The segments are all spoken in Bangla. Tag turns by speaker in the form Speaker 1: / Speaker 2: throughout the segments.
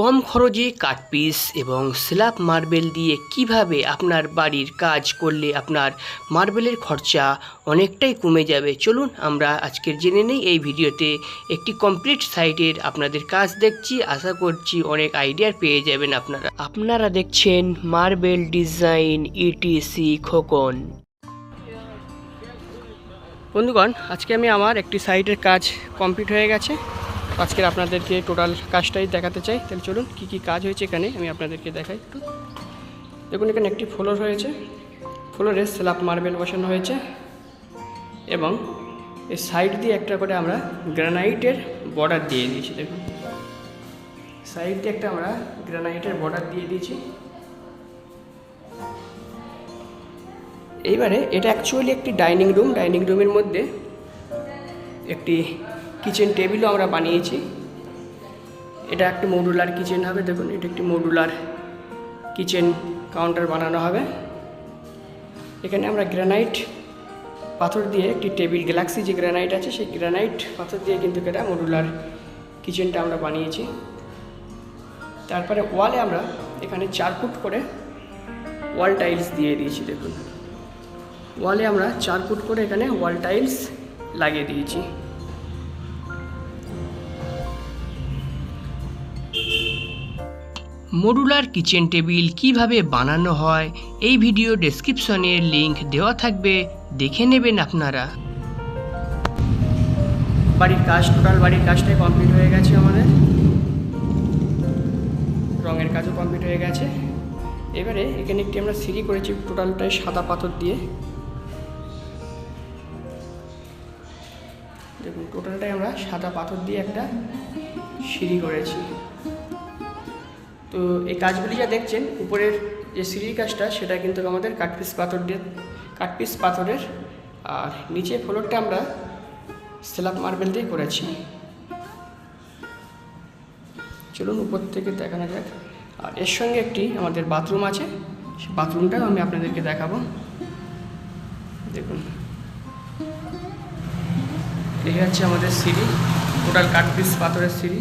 Speaker 1: কম খরচে কাঠপিস এবং স্ল্যাব মার্বেল দিয়ে কীভাবে আপনার বাড়ির কাজ করলে আপনার মার্বেলের খরচা অনেকটাই কমে যাবে? চলুন আমরা আজকের জেনে নেই। এই ভিডিওতে একটি কমপ্লিট সাইটের আপনাদের কাজ দেখছি। আশা করছি অনেক আইডিয়া পেয়ে যাবেন আপনারা। আপনারা দেখছেন মার্বেল ডিজাইন ইটিসি খোকন। বন্ধুগণ, আজকে আমি আমার একটি সাইটের কাজ কমপ্লিট হয়ে গেছে। আজকের আপনাদেরকে টোটাল কাজটাই দেখাতে চাই। তাহলে চলুন, কী কী কাজ হয়েছে এখানে আমি আপনাদেরকে দেখাই। একটু দেখুন, এখানে একটি ফ্লোর হয়েছে। ফ্লোরে স্ল্যাব মার্বেল বসানো হয়েছে এবং এই সাইড দিয়ে একটা করে আমরা গ্রানাইটের বর্ডার দিয়ে দিয়েছি, দেখুন। সাইড দিয়ে একটা আমরা গ্রানাইটের বর্ডার দিয়ে দিয়েছি। এইবারে এটা অ্যাকচুয়ালি একটি ডাইনিং রুম ডাইনিং রুমের মধ্যে একটি কিচেন টেবিলও আমরা বানিয়েছি। এটা একটি মডুলার কিচেন হবে, দেখুন, এটা একটি মডুলার কিচেন কাউন্টার বানানো হবে। এখানে আমরা গ্রানাইট পাথর দিয়ে একটি টেবিল গ্যালাক্সি যে গ্রানাইট আছে, সেই গ্রানাইট পাথর দিয়ে কিন্তু এটা মডুলার কিচেনটা আমরা বানিয়েছি। তারপরে ওয়ালে আমরা এখানে চার ফুট করে ওয়াল টাইলস দিয়ে দিয়েছি, দেখুন। ওয়ালে আমরা চার ফুট করে এখানে ওয়াল টাইলস লাগিয়ে দিয়েছি। মডুলার কিচেন টেবিল কীভাবে বানানো হয়, এই ভিডিও ডেসক্রিপশনের লিংক দেওয়া থাকবে, দেখে নেবেন আপনারা। বাড়ির কাজ টোটাল বাড়ির কাজটাই কমপ্লিট হয়ে গেছে আমাদের। রঙের কাজও কমপ্লিট হয়ে গেছে। এবারে এখানে একটি আমরা সিঁড়ি করেছি টোটালটাই সাদা পাথর দিয়ে। দেখুন টোটালটাই আমরা সাদা পাথর দিয়ে একটা সিঁড়ি করেছি। তো এই কাজগুলি যা দেখছেন, উপরের যে সিঁড়ির কাজটা, সেটা কিন্তু আমাদের কাঠপিস পাথর দিয়ে, কাঠপিস পাথরের, আর নিচে ফ্লোরটা আমরা স্ল্যাব মার্বেল দিয়ে করেছি। চলুন উপর থেকে দেখানো যাক। আর এর সঙ্গে একটি আমাদের বাথরুম আছে, সে বাথরুমটাও আমি আপনাদেরকে দেখাবো। দেখুন। এই হচ্ছে আমাদের সিঁড়ি, টোটাল কাঠপিস পাথরের সিঁড়ি।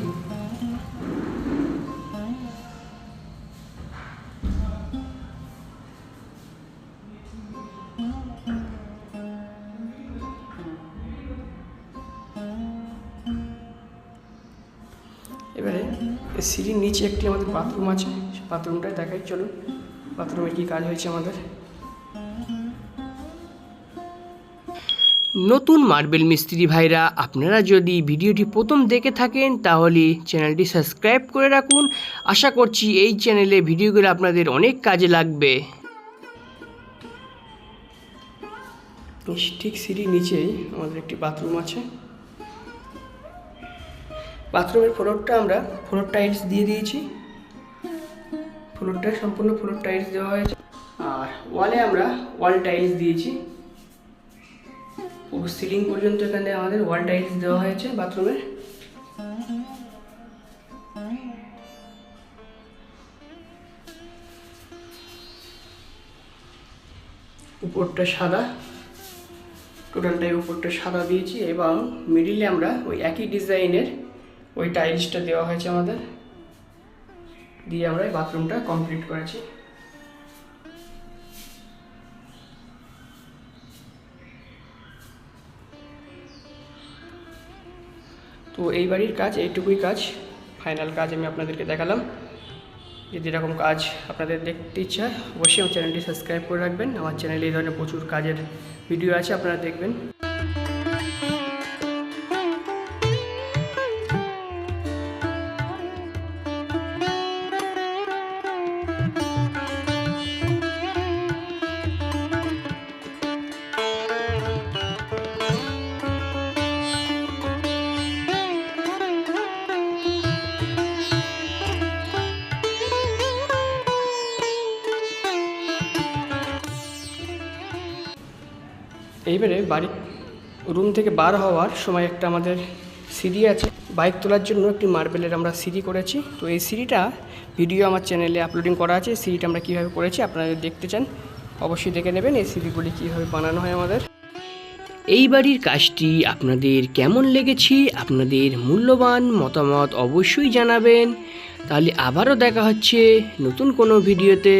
Speaker 1: এবারে সিঁড়ির নিচে একটি আমাদের বাথরুম আছে বাথরুমটাই দেখাই, চলুন। বাথরুমে কী কাজ হয়েছে আমাদের? নতুন মার্বেল মিস্ত্রি ভাইরা, আপনারা যদি ভিডিওটি প্রথম দেখে থাকেন, তাহলে চ্যানেলটি সাবস্ক্রাইব করে রাখুন। আশা করছি এই চ্যানেলে ভিডিওগুলো আপনাদের অনেক কাজে লাগবে। ঠিক সিঁড়ির নিচেই আমাদের একটি বাথরুম আছে। বাথরুমের ফ্লোরটা আমরা ফ্লোর টাইলস দিয়ে দিয়েছি। ফ্লোরটা সম্পূর্ণ ফ্লোর টাইলস দেওয়া হয়েছে। আর ওয়ালে আমরা ওয়াল টাইলস দিয়েছি। পুরো সিলিং পর্যন্ত এখানে আমাদের ওয়াল টাইলস দেওয়া হয়েছে বাথরুমের। উপরটা সাদা। টোটালটাই উপরটা সাদা দিয়েছি এবং মিডিলে আমরা ওই একই ডিজাইনের ওই টাইলসটা দেওয়া হয়েছে আমাদের। দিয়ে আমরা এই বাথরুমটা কমপ্লিট করেছি। তো এই বাড়ির কাজ, এইটুকুই কাজ। ফাইনাল কাজ আমি আপনাদেরকে দেখালাম। যদি এরকম কাজ আপনাদের দেখতে ইচ্ছা, অবশ্যই আমার চ্যানেলটি সাবস্ক্রাইব করে রাখবেন। আমার চ্যানেলে এই ধরনের প্রচুর কাজের ভিডিও আছে আপনারা দেখবেন। এইবারে বাড়ি রুম থেকে বার হওয়ার সময় একটা আমাদের সিঁড়ি আছে। বাইক তোলার জন্য একটি মার্বেলের আমরা সিঁড়ি করেছি। তো এই সিঁড়িটা ভিডিও আমার চ্যানেলে আপলোডিং করা আছে। সিঁড়িটা আমরা কীভাবে করেছি আপনারা দেখতে চান, অবশ্যই দেখে নেবেন। এই সিঁড়িগুলি কীভাবে বানানো হয় আমাদের।
Speaker 2: এই বাড়ির কাজটি আপনাদের কেমন লেগেছে, আপনাদের মূল্যবান মতামত অবশ্যই জানাবেন। তাহলে আবারও দেখা হচ্ছে নতুন কোনো ভিডিওতে